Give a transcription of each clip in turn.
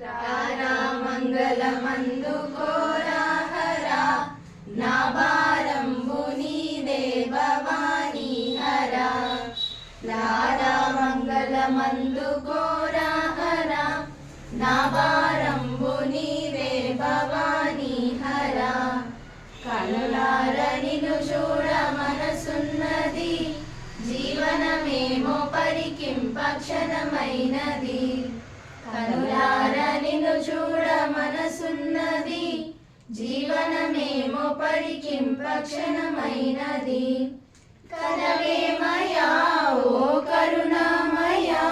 రారా మంగళమందు కోరాహరా నా భారంబు నీదే భవానీ హరా. రారా మంగళమందు కోరాహరా నా భారంబు నీదే భవానీ హరా. కనులార నిన్ను చూడ మనసున్నది జీవనమేమో పరికింప క్షణమైనది. కనులార నిన్ను చూడ మనసున్నది. జీవనమేమో పరికింప క్షణమైనది కనవేమయా ఓ కరుణామయా.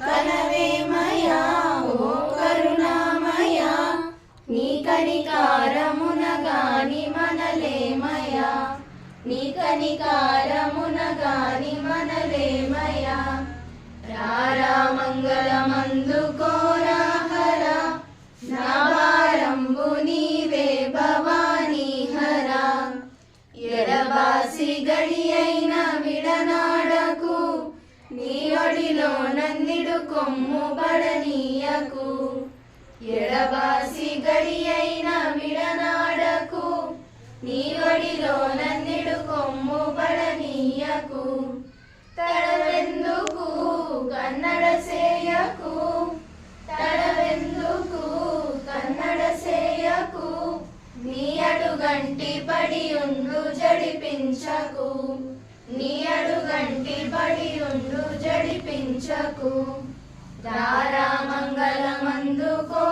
కనవేమయా ఓ కరుణామయా. నీ కనికారమున గాని మనలేమయా నీ కనికారమున గాని మనలేమయా ఎడబాసి గడియైన విడనాడకు నీ ఒడిలో నందిడు కొమ్ము బడనీయకు ఎడబాసి గడియైన విడనాడకు నీ ఒడిలో నందిడు కొమ్ము బడనీయకు తడవెందుకు కన్నడ సేయకు తడవెందుకు కన్నడ సేయకు నీ అడుగంటి పడి ఉండు జడిపించకు. నీ అడుగంటి పడి ఉండు జడిపించకు. దారా మంగళమందుకో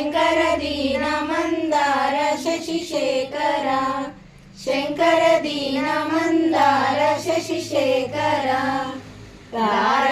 శంకర దీన మందార శశిశేఖర. శంకర దీన మందార శశిశేఖర. రారా